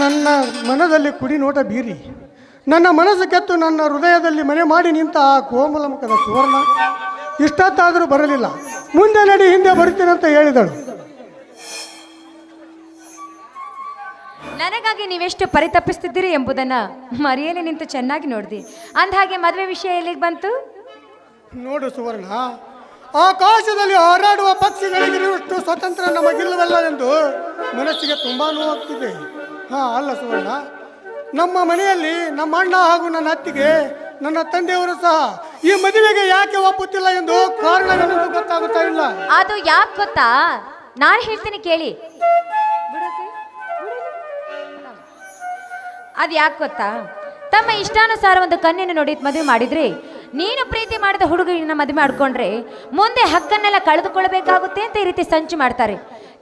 ನನ್ನ ಮನದಲ್ಲಿ ಕುಡಿ ನೋಟ ಬೀರಿ ನನ್ನ ಮನಸ್ಸು ಕೆತ್ತು ನನ್ನ ಹೃದಯದಲ್ಲಿ ಮನೆ ಮಾಡಿ ನಿಂತ ಆ ಕೋಮಲ ಮುಖದ ಸುವರ್ಣ ಇಷ್ಟತ್ತಾದರೂ ಬರಲಿಲ್ಲ. ಮುಂದೆ ನಡಿ ಹಿಂದೆ ಬರುತ್ತೇನಂತ ಹೇಳಿದಳು. ನನಗಾಗಿ ನೀವೆಷ್ಟು ಪರಿತಪಿಸ್ತಿದ್ದೀರಿ ಎಂಬುದನ್ನು ಮರೆಯಲಿ ನಿಂತು ಚೆನ್ನಾಗಿ ನೋಡಿದೆ. ಅಂದಹಾಗೆ ಮದುವೆ ವಿಷಯ ಎಲ್ಲಿಗೆ ಬಂತು? ನೋಡು ಸುವರ್ಣ ಆಕಾಶದಲ್ಲಿ ಹಾರಾಡುವ ಪಕ್ಷಿಗಳಿಗಿರುವಷ್ಟು ಸ್ವತಂತ್ರ ನಮಗಿಲ್ಲವಲ್ಲ ಎಂದು ಮನಸ್ಸಿಗೆ ತುಂಬಾ ನೋವಾಗ್ತಿದೆ. ಹಾ, ಅಲ್ಲ ಸುವರ್ಣ. ನಮ್ಮ ಮನೆಯಲ್ಲಿ ನಮ್ಮ ಅಣ್ಣ ಹಾಗೂ ನನ್ನ ಅತ್ತಿಗೆ, ನನ್ನ ತಂದೆಯವರು ಸಹ ಈ ಮದುವೆಗೆ ಯಾಕೆ ಒಪ್ಪುತ್ತಿಲ್ಲ ಎಂದು ಕಾರಣವೇನೆಂದು ಗೊತ್ತಾಗುತ್ತಾ ಇಲ್ಲ. ಅದು ಯಾಕೆ ಗೊತ್ತಾ? ನಾನು ಹೇಳ್ತೀನಿ ಕೇಳಿ. ಅದು ಯಾಕೆ ಗೊತ್ತಾ? ತಮ್ಮ ಇಷ್ಟಾನುಸಾರ ಒಂದು ಕನ್ಯೆಯನ್ನು ನೋಡಿ ಮದುವೆ ಮಾಡಿದ್ರೆ ನೀನು ಪ್ರೀತಿ ಮಾಡಿದ ಹುಡುಗನ ಮದುವೆ ಮಾಡ್ಕೊಂಡ್ರೆ ಮುಂದೆ ಹಕ್ಕನ್ನೆಲ್ಲ ಕಳೆದುಕೊಳ್ಳಬೇಕಾಗುತ್ತೆ ಅಂತ ಈ ರೀತಿ ಸಂಚು ಮಾಡ್ತಾರೆ.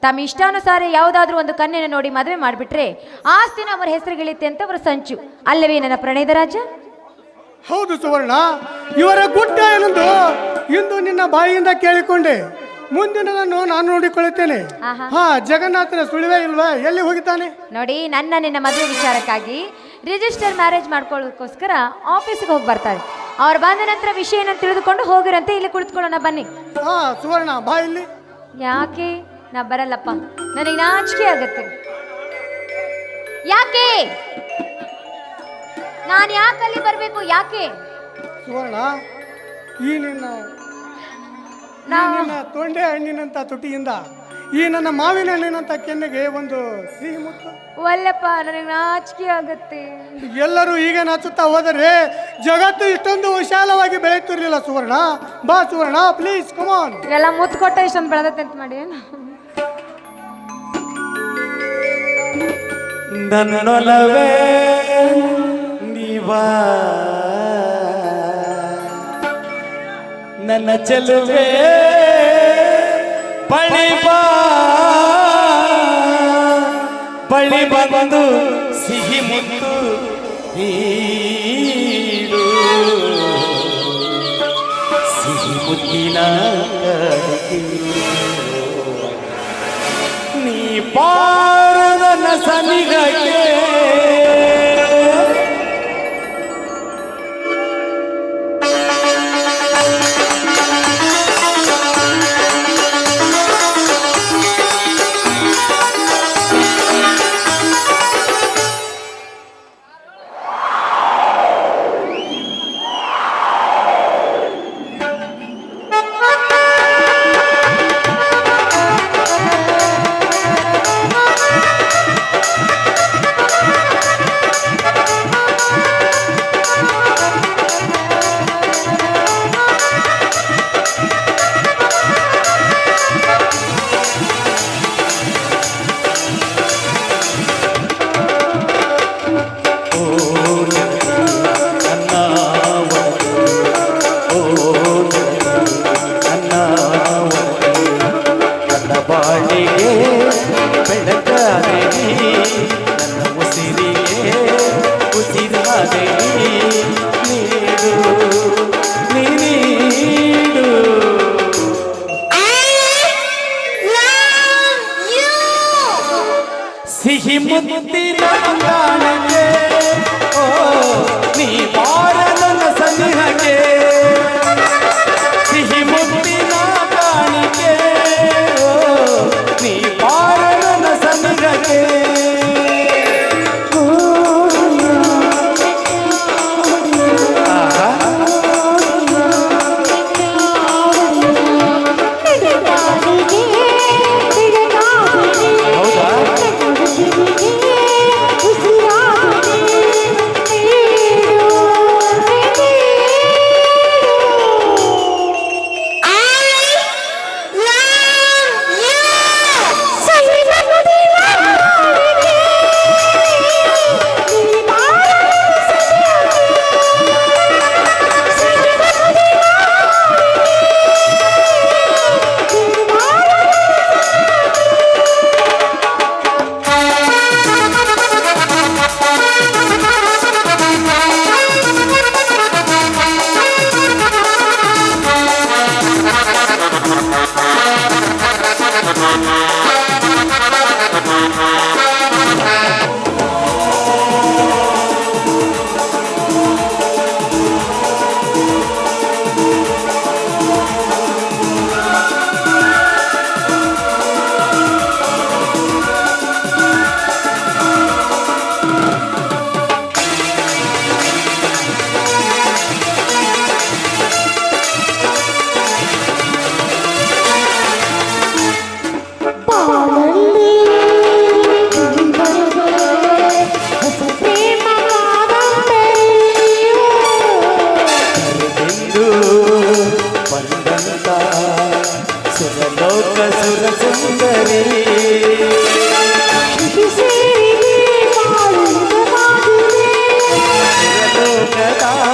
ತಮ್ಮ ಇಷ್ಟಾನುಸಾರ ಯಾವುದಾದ್ರೂ ಒಂದು ಕನ್ನೆಯನ್ನು ನೋಡಿ ಮದುವೆ ಮಾಡಿಬಿಟ್ರೆ ಆಸ್ತಿನ ಅವರ ಹೆಸರುಗಳಿತ್ತೆ ಅಂತ ಅವರ ಸಂಚು. ಅಲ್ಲವೇ ನನ್ನ ಪ್ರಣಯದ ರಾಜ? ಹೌದು ಸುವರ್ಣ ಇವರ ಗುಡ್ಡ ಏನಂದು? ಇಂದು ನಿನ್ನ ಬಾಯಿಯಿಂದ ಕೇಳಿಕೊಂಡೆ. ಮುಂದಿನದನ್ನು ನಾನು ನೋಡಿಕೊಳ್ಳುತ್ತೇನೆ. ಹಾ ಜಗನ್ನಾಥನ ಸುಳಿವೆ ಇಲ್ವಾ? ಎಲ್ಲಿ ಹೋಗಿದ್ದಾನೆ? ನೋಡಿ ನನ್ನ ನಿನ್ನ ಮದುವೆ ವಿಚಾರಕ್ಕಾಗಿ ರಿಜಿಸ್ಟರ್ ಮ್ಯಾರೇಜ್ ಮಾಡ್ಕೊಳ್ಳೋದಕ್ಕೋಸ್ಕರ ಆಫೀಸ್ಗೆ ಹೋಗಿ ಬರ್ತಾರೆ ಅವ್ರು ಬಂದ ನಂತರ ವಿಷಯ ಏನಂತ ತಿಳಿದುಕೊಂಡು ಹೋಗಿರಂತೆ ಇಲ್ಲಿ ಕುಳಿತುಕೊಳ್ಳೋಣ ಬನ್ನಿ. ಹಾ ಸುವರ್ಣ ಬಾ ಇಲ್ಲಿ. ಯಾಕೆ? ನಾ ಬರಲ್ಲಪ್ಪ. ನನಗೆ ನಾಚಿಕೆ ಆಗತ್ತೆ. ಯಾಕೆ? ನಾನು ಯಾಕೆ ಅಲ್ಲಿ ಬರಬೇಕು? ಯಾಕೆ? ಸುವರ್ಣ ಈ ನಿನ್ನ ಈ ನಾ ನಿನ್ನ ತೊಂಡೆ ಹಣ್ಣಿನಂತ ತುಟಿಯಿಂದ ಈ ನನ್ನ ಮಾವಿನ ಹಣ್ಣಿನಂತ ಕೆನ್ನೆಗೆ ಒಂದು ಸಿಹಿ ಮುತ್ತು. ಒಲ್ಲಪ್ಪ ನನಗೆ ನಾಚಿಕೆ ಆಗುತ್ತೆ. ಎಲ್ಲರೂ ಈಗ ನಾಚುತ್ತಾ ಹೋದರೆ ಜಗತ್ತು ಇಷ್ಟೊಂದು ವಿಶಾಲವಾಗಿ ಬೆಳೆಯುತ್ತಿರಲಿಲ್ಲ ಸುವರ್ಣ. ಬಾ ಸುವರ್ಣ ಪ್ಲೀಸ್ ಕಮಾನ್ ಎಲ್ಲ ಮುತ್ತು ಕೊಟ್ಟ ಇಷ್ಟೊಂದು ಬೆಳೆದತ್ತೆ ಅಂತ ಮಾಡಿ? ನನ್ನೊಲವೇ ನೀವಾ? ನನ್ನ ಚೆಲುವೆ ಪಣಿಪಾ ಬಾ ಬಳಿ ಬಂದು ಸಿಹಿ ಮುತ್ತು ನೀಡು. ಸಿಹಿ ಮುತ್ತಿನ ನೀ ಪಾರದ ಸನಿಗಕ್ಕೆ ಕಾಲ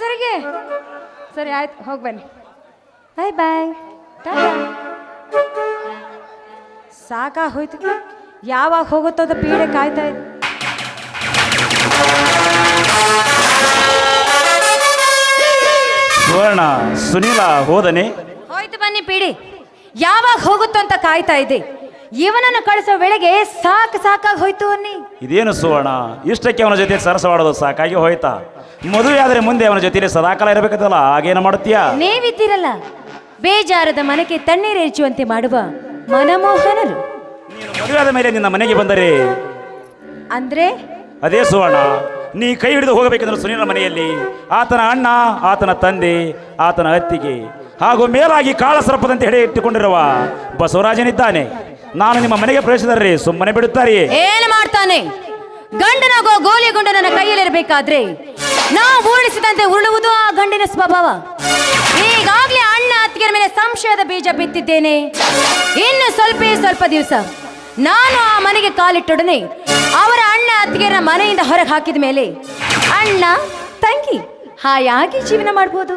ಸರಿಗೆ? ಸರಿ ಆಯ್ತು ಹೋಗಿ ಬನ್ನಿ. ಬಾಯ್ ಬಾಯ್. ಸಾಕಾ ಹೋಯ್ತು ಯಾವಾಗ ಹೋಗುತ್ತೋ ಅದು ಪೀಡೆ ಕಾಯ್ತಾ ಇದೆ. ಸುವರ್ಣ ಸುನೀಲ ಹೋದನೆ. ಹೋಯ್ತು ಬನ್ನಿ ಪೀಡಿ. ಯಾವಾಗ ಹೋಗುತ್ತೋ ಅಂತ ಕಾಯ್ತಾ ಇದೆ. ಇವನನ್ನು ಕಳಿಸೋ ವೇಳೆಗೆ ಸಾಕು ಸಾಕಾಗಿ ಹೋಯ್ತು ಅನ್ನಿ. ಇದೇನು ಸುವರ್ಣ? ಇಷ್ಟಕ್ಕೆ ಅವನ ಜೊತೆ ಸರಸವಾಡೋದು ಸಾಕಾಗಿ ಹೋಯ್ತಾ? ಮದುವೆ ಆದ್ರೆ ಮುಂದೆ ಅವನ ಜೊತೆ ಸದಾಕಾಲ ಇರಬೇಕಲ್ಲ ಆಗೇನು ಮಾಡುತ್ತೀಯ? ನೀವಿದ್ದೀರಲ್ಲ ಬೇಜಾರದ ಮನೆಗೆ ತಣ್ಣೀರೇರಿಸುವಂತೆ ಮಾಡುವ ಮನಮೋಹನರು. ನೀನು ಮದುವೆ ಆದ ಮೇಲೆ ನಿನ್ನ ಮನೆಗೆ ಬಂದರೆ? ಅಂದ್ರೆ? ಅದೇ ಸುವರ್ಣ ನೀ ಕೈ ಹಿಡಿದು ಹೋಗಬೇಕೆಂದ್ರೆ ಸುನೀಲ ಮನೆಯಲ್ಲಿ ಆತನ ಅಣ್ಣ ಆತನ ತಂದೆ ಆತನ ಅತ್ತಿಗೆ ಹಾಗೂ ಮೇಲಾಗಿ ಕಾಳಸರಪ್ಪದಂತೆ ಹೆಡೆ ಇಟ್ಟುಕೊಂಡಿರುವ ಬಸವರಾಜನಿದ್ದಾನೆ. ನಾನು ನಿಮ್ಮ ಮನೆಗೆ ಪ್ರವೇಶಿಸಿದರೆ ಸುಮ್ಮನೆ ಬಿಡುತ್ತಾರೆ. ಏನು ಮಾಡ್ತಾನೆ. ಗಂಡನಾಗೋ ಗೋಲಿ ಗುಂಡು ನನ್ನ ಕೈಯಲ್ಲಿರಬೇಕಾದ್ರೆ ನಾವು ಉರುಳಿಸಿದಂತೆ ಉರುಳುವುದು ಆ ಗಂಡಿನ ಸ್ವಭಾವ. ಈಗಾಗಲೇ ಅಣ್ಣ ಅತ್ತಿಗೆರ ಮೇಲೆ ಸಂಶಯದ ಬೀಜ ಬಿತ್ತಿದ್ದೇನೆ. ಇನ್ನು ಸ್ವಲ್ಪ ಸ್ವಲ್ಪ ದಿವಸ ನಾನು ಆ ಮನೆಗೆ ಕಾಲಿಟ್ಟೊಡನೆ ಅವರ ಅಣ್ಣ ಅತ್ತಿಗೆರ ಮನೆಯಿಂದ ಹೊರಗೆ ಹಾಕಿದ ಮೇಲೆ, ಅಣ್ಣ, ತಂಗಿ ಹಾಯಾಗಿ ಜೀವನ ಮಾಡ್ಬೋದು.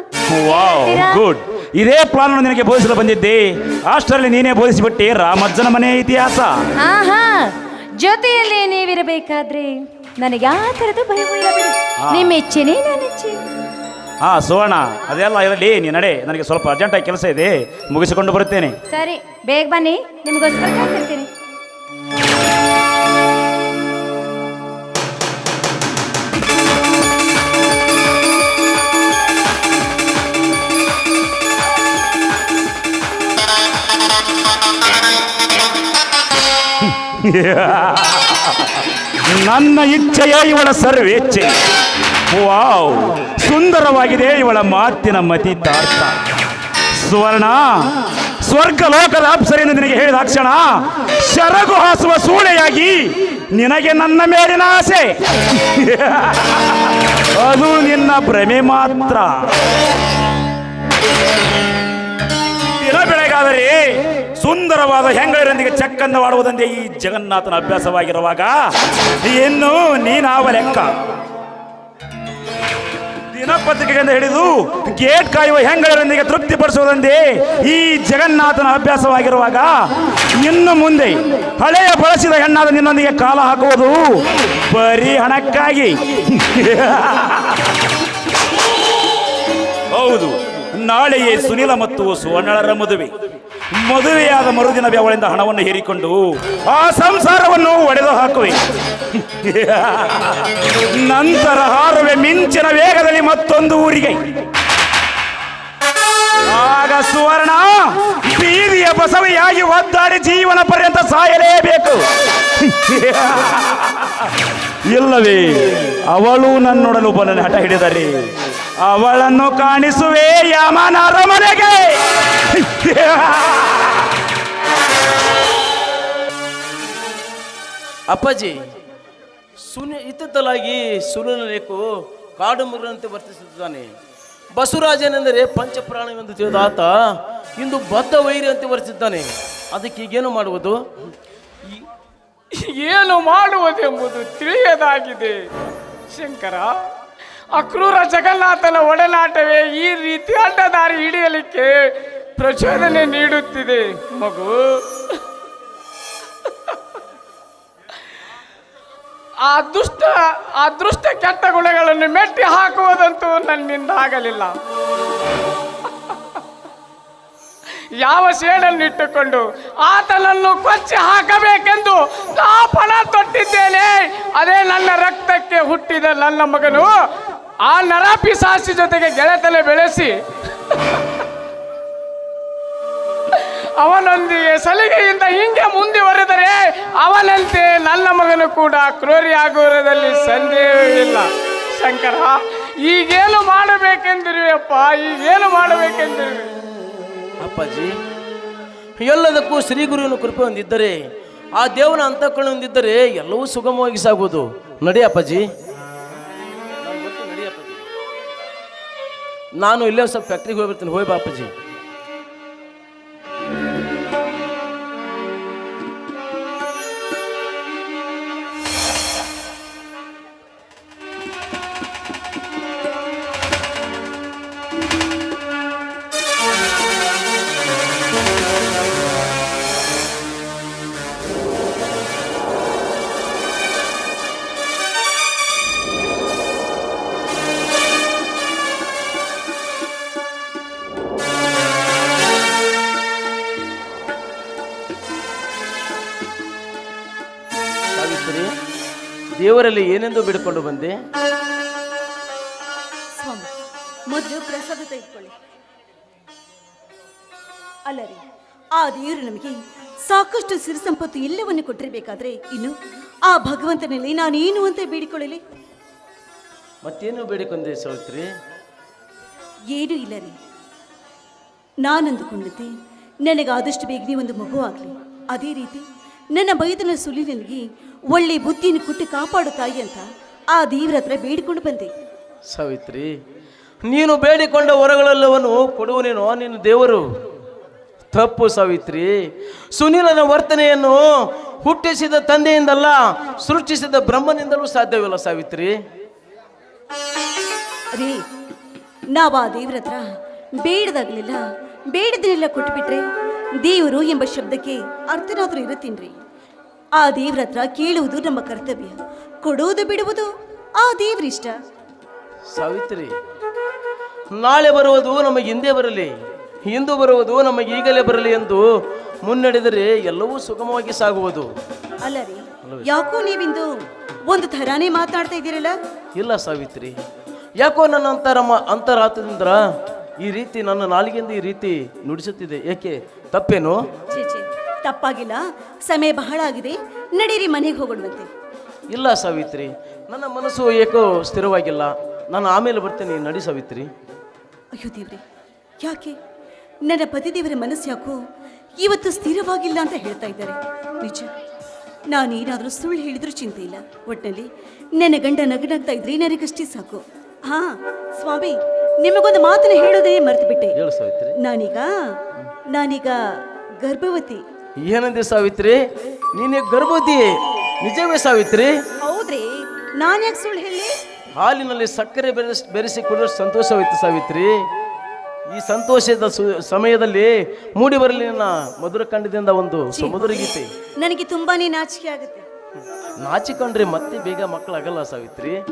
ವಾವ್ ಗುಡ್ ಇದೇ ಪ್ಲಾನ್ ನಿನಗೆ ಬೋಧಿಸಲು ಬಂದಿದ್ದೆ. ಅಷ್ಟರಲ್ಲಿ ನೀನೇ ಬೋಧಿಸಿಬಿಟ್ಟೆ ರಾಮಜ್ಜನ ಮನೆ ಇತಿಹಾಸ. ಹಾ ಜೊತೆಯಲ್ಲಿ ನೀವಿರಬೇಕಾದ್ರೆ ನನಗೆ ಯಾವ ಥರದ ಭಯವೂ ನಿಮ್ಮ ಇಚ್ಛೆನೇ ನನ್ನ ಇಚ್ಛೆ. ಹಾ ಸುವರ್ಣ ಅದೆಲ್ಲ ಇರಲಿ ನೀ ನಡೆ. ನನಗೆ ಸ್ವಲ್ಪ ಅರ್ಜೆಂಟಾಗಿ ಕೆಲಸ ಇದೆ. ಮುಗಿಸಿಕೊಂಡು ಬರುತ್ತೇನೆ. ಸರಿ ಬೇಗ ಬನ್ನಿ. ನಿಮಗೋಸ್ಕರ ಕಾಯ್ತಿರ್ತೀನಿ. ನನ್ನ ಇಚ್ಛೆಯೇ ಇವಳ ಸರ್ವೇಚ್ಛೆ. ವಾವ್, ಸುಂದರವಾಗಿದೆ ಇವಳ ಮಾತಿನ ಮತಿ ಮತಿತಾರ್ಥ. ಸುವರ್ಣ, ಸ್ವರ್ಗ ಲೋಕದ ಅಪ್ಸರಿಂದ ನಿನಗೆ ಹೇಳಿದ ಕ್ಷಣ ಶರಗು ಹಾಸುವ ಸೂಳೆಯಾಗಿ ನಿನಗೆ ನನ್ನ ಮೇಲಿನ ಆಸೆ. ಅದು ನಿನ್ನ ಭ್ರಮೆ ಮಾತ್ರ. ಸುಂದರವಾದ ಹೆಂಗಳರೊಂದಿಗೆ ಚಕ್ಕಂದವಾಡುವುದಂದೇ ಈ ಜಗನ್ನಾಥನ ಅಭ್ಯಾಸವಾಗಿರುವಾಗ. ಇನ್ನು ನೀನಾವ ಲೆಕ್ಕ. ದಿನಪತ್ರಿಕೆಯಿಂದ ಹಿಡಿದು ಗೇಟ್ ಕಾಯುವ ಹೆಂಗಳರೊಂದಿಗೆ ತೃಪ್ತಿಪಡಿಸುವುದಂದೇ ಈ ಜಗನ್ನಾಥನ ಅಭ್ಯಾಸವಾಗಿರುವಾಗ. ಇನ್ನು ಮುಂದೆ ಹಳೆಯ ಬಳಸಿದ ಹೆಣ್ಣಾದ ನಿನ್ನೊಂದಿಗೆ ಕಾಲ ಹಾಕುವುದು ಬರೀ ಹಣಕ್ಕಾಗಿ. ಹೌದು. ನಾಳೆಯೇ ಸುನಿಲ ಮತ್ತು ಸುವರ್ಣರ ಮದುವೆ. ಮದುವೆಯಾದ ಮರುದಿನವೇ ಅವಳಿಂದ ಹಣವನ್ನು ಹೇರಿಕೊಂಡು ಆ ಸಂಸಾರವನ್ನು ಒಡೆದು ಹಾಕುವೆ. ನಂತರ ಹಾರುವೆ ಮಿಂಚಿನ ವೇಗದಲ್ಲಿ ಮತ್ತೊಂದು ಊರಿಗೆ. ಆಗ ಸುವರ್ಣ ಬೀದಿಯ ಬಸವೆಯಾಗಿ ಒದ್ದಾಡಿ ಜೀವನ ಪರ್ಯಂತ ಸಾಯಲೇಬೇಕು. ಇಲ್ಲವೇ, ಅವಳು ನನ್ನೊಡಲು ಬಲನೆ ಹಠ ಹಿಡಿದರೆ. ಅವಳನ್ನು ಕಾಣಿಸುವೆ ಯಮನ ಅರಮನೆಗೆ ಅಪ್ಪಾಜಿ ಸುನಿ ಇತ್ತಿತ್ತಲಾಗಿ ಸುನಿಲೇಕು ಕಾಡು ಮೃಗನಂತೆ ವರ್ತಿಸುತ್ತಾನೆ ಬಸವರಾಜನೆಂದರೆ ಪಂಚಪ್ರಾಣವೆಂದು ತಿಳಿದ ಆತ ಇಂದು ಬದ್ಧ ವೈರಿ ಅಂತ ವರ್ತಿಸುತ್ತಾನೆ ಅದಕ್ಕೆ ಈಗೇನು ಮಾಡುವುದು? ಏನು ಮಾಡುವುದೆಂಬುದು ತಿಳಿಯದಾಗಿದೆ. ಶಂಕರ ಅಕ್ರೂರ ಜಗನ್ನಾಥನ ಒಡನಾಟವೇ ಈ ರೀತಿ ಅಡ್ಡದಾರಿ ಹಿಡಿಯಲಿಕ್ಕೆ ಪ್ರಚೋದನೆ ನೀಡುತ್ತಿದೆ, ಮಗು. ಆ ದುಷ್ಟ ಆ ದುಷ್ಟ ಕೆಟ್ಟ ಗುಣಗಳನ್ನು ಮೆಟ್ಟಿ ಹಾಕುವುದಂತೂ ನನ್ನಿಂದ ಆಗಲಿಲ್ಲ ಯಾವ ಸೇಡನ್ನಿಟ್ಟುಕೊಂಡು ಆತನನ್ನು ಕೊಚ್ಚಿ ಹಾಕಬೇಕೆಂದು ನಾ ಪಣ ತೊಟ್ಟಿದ್ದೇನೆ. ಅದೇ ನನ್ನ ರಕ್ತಕ್ಕೆ ಹುಟ್ಟಿದ ನನ್ನ ಮಗನು ಆ ನರಪಿಸಾಸಿ ಜೊತೆಗೆ ಗೆಳೆತಲೆ ಬೆಳೆಸಿ ಅವನೊಂದಿಗೆ ಸಲಿಗೆಯಿಂದ ಹಿಂಗೆ ಮುಂದುವರೆದರೆ ಅವನಂತೆ ನನ್ನ ಮಗನು ಕೂಡ ಕ್ರೋರಿ ಆಗುವುದರಲ್ಲಿ ಸಂದೇಹವಿಲ್ಲ. ಶಂಕರ, ಈಗೇನು ಮಾಡಬೇಕೆಂದಿರುವೆಯಪ್ಪ ಈಗೇನು ಮಾಡಬೇಕೆಂದಿರುವೆ? ಅಪ್ಪಾಜಿ, ಎಲ್ಲದಕ್ಕೂ ಶ್ರೀ ಗುರುವಿನ ಕೃಪೆ ಹೊಂದಿದ್ದರೆ, ಆ ದೇವನ ಅಂತಃಕರಣ ಹೊಂದಿದ್ದರೆ ಎಲ್ಲವೂ ಸುಗಮವಾಗಿ ಸಾಗುವುದು. ನಡಿ ಅಪ್ಪಾಜಿ. ನಾನು ಇಲ್ಲೇ ಸ್ವಲ್ಪ ಫ್ಯಾಕ್ಟ್ರಿಗೆ ಹೋಗಿ ಬರ್ತೀನಿ ಹೋಯ್ ಬಾ ದೇವರಲ್ಲಿ ಏನೆಂದು ಬಿಡ್ಕೊಂಡು ಬಂದೆ? ಸ್ವಾಮಿ ಮೊದಲು ಪ್ರಸಾದ ತೆಗೆದುಕೊಳ್ಳಿ. ಅಲ್ಲ ರೀ ಆ ದೇವರು ನಮಗೆ ಸಾಕಷ್ಟು ಸಿರಿ ಸಂಪತ್ತು ಎಲ್ಲವನ್ನು ಕೊಟ್ಟಿರಬೇಕಾದ್ರೆ ಇನ್ನು ಆ ಭಗವಂತನಲ್ಲಿ ನಾನೇನು ಅಂತ ಬೇಡಿಕೊಳ್ಳಲಿ? ಮತ್ತೇನು ಬೇಡಿಕೊಂಡೆ ಸಾವಿತ್ರಿ? ಏನೂ ಇಲ್ಲ ರೀ ನಾನಂದುಕೊಂಡಿದ್ದೆ ನನಗೆ ಆದಷ್ಟು ಬೇಗನೆ ಒಂದು ಮಗು ಆಗಲಿ. ಅದೇ ರೀತಿ ನನ್ನ ಬೈದನ ಸುಲಿನಿಗೆ ಒಳ್ಳೆ ಬುದ್ಧಿಯನ್ನು ಕೊಟ್ಟು ಕಾಪಾಡು ತಾಯಿ ಅಂತ ಆ ದೇವ್ರ ಹತ್ರ ಬೇಡಿಕೊಂಡು ಬಂದೆ. ಸಾವಿತ್ರಿ ನೀನು ಬೇಡಿಕೊಂಡ ವರಗಳೆಲ್ಲವನ್ನು ಕೊಡುವನೇನೋ ನಿನ್ನ ದೇವರು. ತಪ್ಪು ಸಾವಿತ್ರಿ ಸುನೀಲನ ವರ್ತನೆಯನ್ನು ಹುಟ್ಟಿಸಿದ ತಂದೆಯಿಂದಲ್ಲ ಸೃಷ್ಟಿಸಿದ ಬ್ರಹ್ಮನಿಂದಲೂ ಸಾಧ್ಯವಿಲ್ಲ ಸಾವಿತ್ರಿ. ರೀ ನಾವು ಆ ದೇವ್ರ ಹತ್ರ ಬೇಡದಾಗಲಿಲ್ಲ ಬೇಡದಿಲ್ಲ ಕೊಟ್ಬಿಟ್ರೆ ದೇವರು ಎಂಬ ಶಬ್ದಕ್ಕೆ ಅರ್ಥನಾದ್ರೂ ಇರುತ್ತೀನ್ರಿ. ಆ ದೇವ್ರ ಹತ್ರ ಕೇಳುವುದು ನಮ್ಮ ಕರ್ತವ್ಯ. ಕೊಡುವುದು ಬಿಡುವುದು ಆ ದೇವ್ರಿಷ್ಟ ಸಾವಿತ್ರಿ ನಾಳೆ ಬರುವುದು ನಮಗೆ ಹಿಂದೆ ಬರಲಿ ಇಂದು ಬರುವುದು ನಮಗೆ ಈಗಲೇ ಬರಲಿ ಎಂದು ಮುನ್ನಡೆದರೆ ಎಲ್ಲವೂ ಸುಗಮವಾಗಿ ಸಾಗುವುದು. ಅಲ್ಲ ರೀ ಯಾಕೋ ನೀವಿಂದು ಒಂದು ಥರಾನೇ ಮಾತಾಡ್ತಾ ಇದ್ದೀರಲ್ಲ? ಇಲ್ಲ ಸಾವಿತ್ರಿ ಯಾಕೋ ನನ್ನ ಅಂತರ ಅಂತರಾತದಿಂದ ಈ ರೀತಿ ನನ್ನ ನಾಲಿಗೆಯಿಂದ ಈ ರೀತಿ ನುಡಿಸುತ್ತಿದೆ. ಏಕೆ? ತಪ್ಪೇನು? ತಪ್ಪಾಗಿಲ್ಲ. ಸಮಯ ಬಹಳ ಆಗಿದೆ. ನಡೀರಿ ಮನೆಗೆ ಹೋಗೋಣಂತೆ ಇಲ್ಲ ಸಾವಿತ್ರಿ. ನನ್ನ ಮನಸ್ಸು ಏಕೋ ಸ್ಥಿರವಾಗಿಲ್ಲ. ನಾನು ಆಮೇಲೆ ಬರ್ತೇನೆ. ನಡಿ ಸಾವಿತ್ರಿ. ಅಯ್ಯೋ ದೇವ್ರಿ ಯಾಕೆ? ನನ್ನ ಪತಿದೇವರ ಮನಸ್ಸು ಯಾಕೋ ಇವತ್ತು ಸ್ಥಿರವಾಗಿಲ್ಲ ಅಂತ ಹೇಳ್ತಾ ಇದ್ದಾರೆ. ನಿಜ ನಾನೇನಾದರೂ ಸುಳ್ಳು ಹೇಳಿದ್ರೂ ಚಿಂತೆ ಇಲ್ಲ. ಒಟ್ಟಿನಲ್ಲಿ ನನ್ನ ಗಂಡ ನಗನಾಗ್ತಾ ಇದ್ರೆ ನನಗಷ್ಟೇ ಸಾಕು. ಹಾ ಸ್ವಾಮಿ. ನಿಮಗೊಂದು ಮಾತನ್ನ ಹೇಳೋದೇ ಮರೆತು ಬಿಟ್ಟೆ ಹೇಳು ಸಾವಿತ್ರಿ. ನಾನೀಗ ನಾನೀಗ ಗರ್ಭವತಿ. ಏನಂದೆ ಸಾವಿತ್ರಿ? ನೀನೇ ಗರ್ಭವತಿ ನಿಜವೇ ಸಾವಿತ್ರಿ? ಹೌದ್ರಿ. ನಾನು ಯಾಕೆ ಸುಳ್ಳು ಹೇಳಿ? ಹಾಲಿನಲ್ಲಿ ಸಕ್ಕರೆ ಬೆರೆಸಿ ಬೆರೆಸಿ ಕುಡಿದ್ರೆ ಸಂತೋಷವಾಯಿತು ಸಾವಿತ್ರಿ. ಈ ಸಂತೋಷದ ಸು- ಸಮಯದಲ್ಲಿ ಮೂಡಿ ಬರಲಿ ನನ್ನ ಮಧುರ ಕಂಡದಿಂದ ಒಂದು ಸಮುದ್ರ ಗೀತೆ. ನನಗೆ ತುಂಬಾನೇ ನಾಚಿಕೆ ಆಗುತ್ತೆ. ನಾಚಿಕೊಂಡ್ರೆ ಮತ್ತೆ ಬೇಗ ಮಕ್ಕಳಾಗಲ್ಲ ಸಾವಿತ್ರಿ.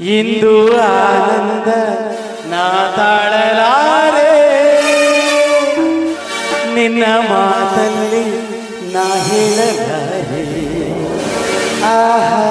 ಇಂದು ಆನಂದ ನಾ ತಾಳಲಾರೆ ನಿನ್ನ ಮಾತಲ್ಲಿ ನಾ ಹೇಳಲಾರೆ. ಆಹಾ.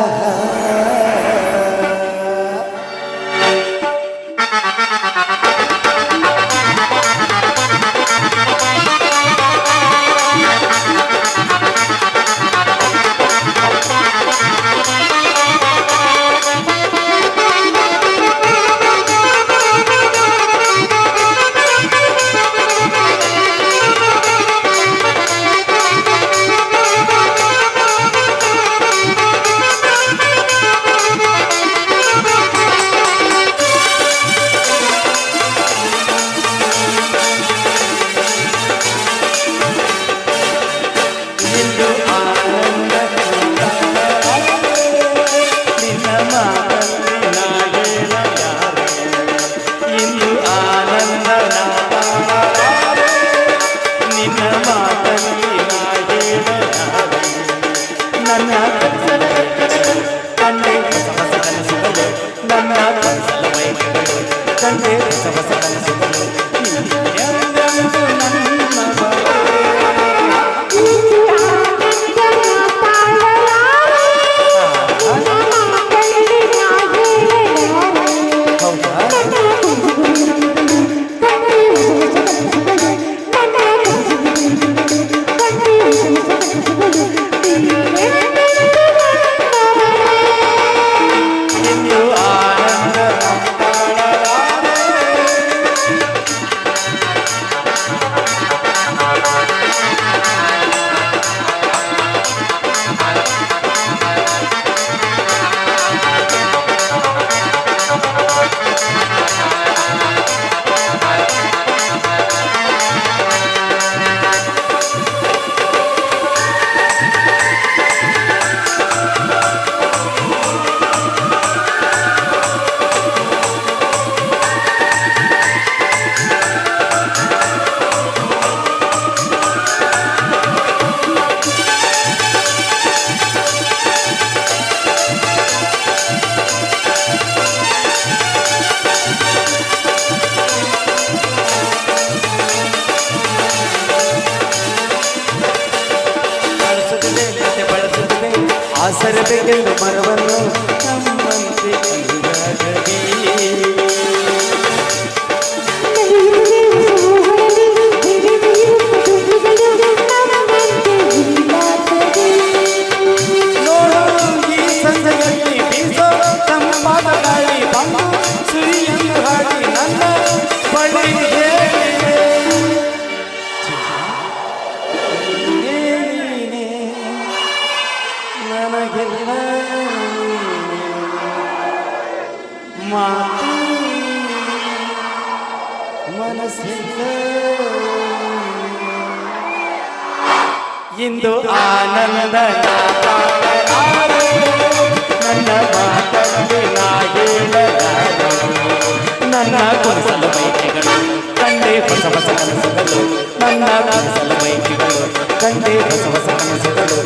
ಹೊಸ ಹೊಸ ಕನಸುಗಳು ನನ್ನ ಮನಸಲ ಬೈಕಿಗಳು ಕಂಡೇ ಹೊಸ ಹೊಸ ಕನಸುಗಳು